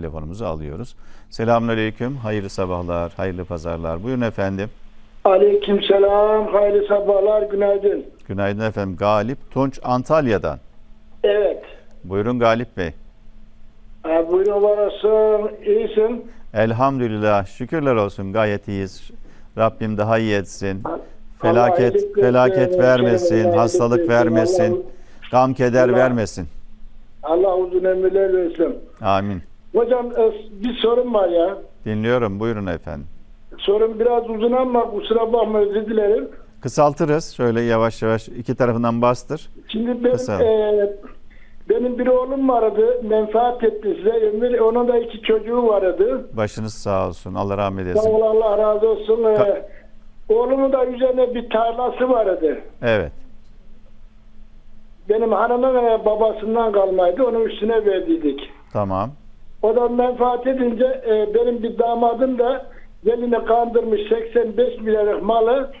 telefonumuzu alıyoruz. Selamünaleyküm, hayırlı sabahlar, hayırlı pazarlar. Buyurun efendim. Aleykümselam, hayırlı sabahlar, günaydın. Günaydın efendim. Galip Tunç Antalya'dan. Evet, Buyurun Galip Bey. ha, buyurun varasın, iyisin. Elhamdülillah, şükürler olsun gayet iyiyiz. Rabbim daha iyi etsin. Allah Felaket iyilik felaket vermesin, iyilik hastalık versin. vermesin, Allah- gam keder Allah- vermesin. Allah uzun ömürler versin. Amin. Hocam e, bir sorun var ya. Dinliyorum. Buyurun efendim. Sorun biraz uzun ama kusura bakma özür dilerim. Kısaltırız. Şöyle yavaş yavaş iki tarafından bastır. Şimdi benim, e, benim bir oğlum vardı, menfaat etti size. Ömür, onun da iki çocuğu vardı. Başınız sağ olsun. Allah rahmet Sağ eylesin. ol Allah razı olsun. E, Ka- oğlumun da üzerine bir tarlası vardı. Evet. Benim hanımın e, babasından kalmaydı. Onu üstüne verdiydik. Tamam. O da menfaat edince e, benim bir damadım da gelini kandırmış 85 milyarlık malı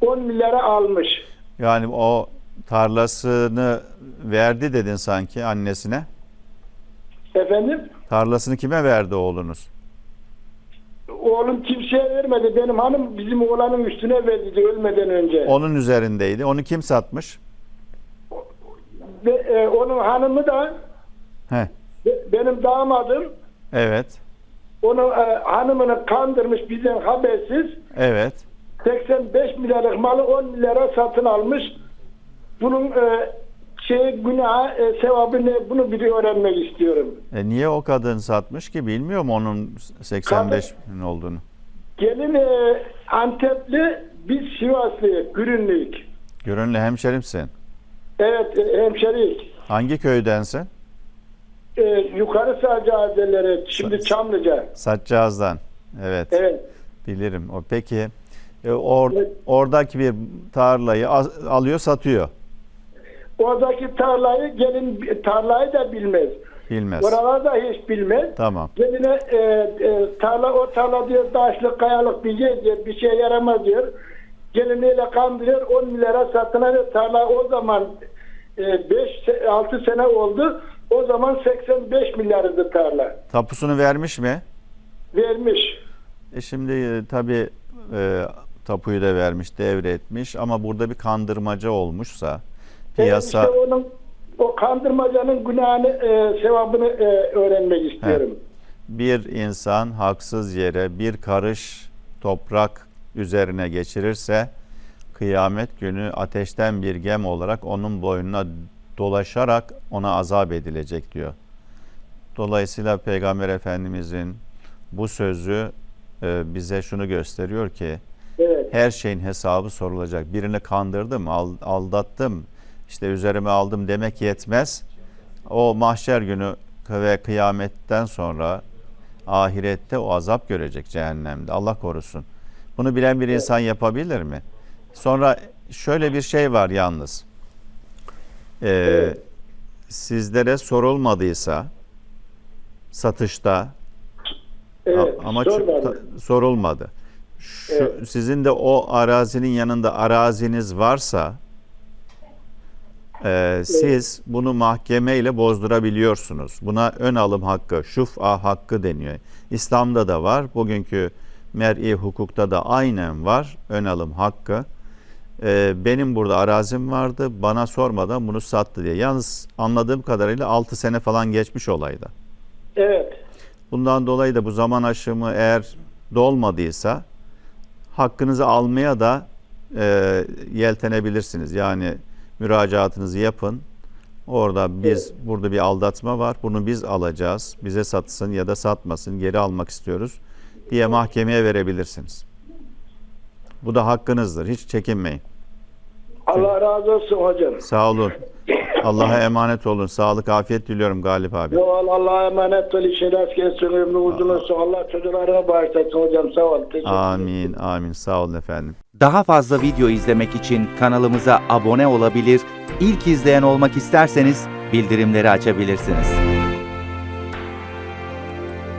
10 milyara almış. Yani o tarlasını verdi dedin sanki annesine. Efendim? Tarlasını kime verdi oğlunuz? Oğlum kimseye vermedi. Benim hanım bizim oğlanın üstüne verdiydi ölmeden önce. Onun üzerindeydi. Onu kim satmış? Ve, e, onun hanımı da He. Be- benim damadım Evet. onun e, hanımını kandırmış bizden habersiz. Evet. 85 milyarlık malı 10 milyara satın almış. Bunun e, şey günah e, sevabı ne bunu bir öğrenmek istiyorum. E niye o kadın satmış ki? Bilmiyor mu onun 85 bin olduğunu? Gelin e, Antepli biz Sivaslı Gürünlük. Görünlü hemşerimsin. Evet e, hemşerik. Hangi köydensin? E, yukarı sağcı adeleri şimdi Sa- Çamlıca. Saçcağız'dan. Evet. Evet. Bilirim. O peki e, or, Evet. oradaki bir tarlayı alıyor satıyor. Oradaki tarlayı gelin tarlayı da bilmez. Bilmez. Oraları da hiç bilmez. Tamam. Geline e, e, tarla o tarla diyor taşlık kayalık bir yer diyor bir şey yaramaz diyor. Geliniyle kandırıyor 10 milyara satın alıyor. Tarla o zaman 5-6 sene oldu. O zaman 85 milyardı tarla. Tapusunu vermiş mi? Vermiş. E şimdi e, tabii e, tapuyu da vermiş, devretmiş ama burada bir kandırmaca olmuşsa piyasa Evet, işte onun o kandırmacanın günahını, e, sevabını e, öğrenmek istiyorum. bir insan haksız yere bir karış toprak üzerine geçirirse kıyamet günü ateşten bir gem olarak onun boynuna dolaşarak ona azap edilecek diyor. Dolayısıyla Peygamber Efendimizin bu sözü e, bize şunu gösteriyor ki Evet. her şeyin hesabı sorulacak. Birini kandırdım, al- aldattım, işte üzerime aldım demek yetmez. O mahşer günü ve kıyametten sonra ahirette o azap görecek cehennemde. Allah korusun. Bunu bilen bir insan yapabilir mi? Sonra şöyle bir şey var yalnız. Ee, Evet. Sizlere sorulmadıysa satışta Evet. Ama sor ço- bana. ta- sorulmadı. Şu, Evet. Sizin de o arazinin yanında araziniz varsa e, siz bunu mahkemeyle bozdurabiliyorsunuz. Buna ön alım hakkı, şuf'a hakkı deniyor. İslam'da da var. Bugünkü mer'i hukukta da aynen var ön alım hakkı. E, benim burada arazim vardı. Bana sormadan bunu sattı diye. Yalnız anladığım kadarıyla 6 sene falan geçmiş olayda. Evet. Bundan dolayı da bu zaman aşımı eğer dolmadıysa hakkınızı almaya da e, yeltenebilirsiniz. Yani müracaatınızı yapın. Orada biz burada bir aldatma var. Bunu biz alacağız. Bize satsın ya da satmasın. Geri almak istiyoruz diye mahkemeye verebilirsiniz. Bu da hakkınızdır. Hiç çekinmeyin. Allah razı olsun hocam. Sağ olun. Allah'a emanet olun. Sağlık, afiyet diliyorum Galip abi. Ol, Allah'a emanet ol. Rast gelsin. Ömrü uzun olsun. Allah çocuklarına bağışlasın hocam. Sağ ol. Teşekkür ederim. Amin, amin. Sağ olun efendim. Daha fazla video izlemek için kanalımıza abone olabilir, ilk izleyen olmak isterseniz bildirimleri açabilirsiniz.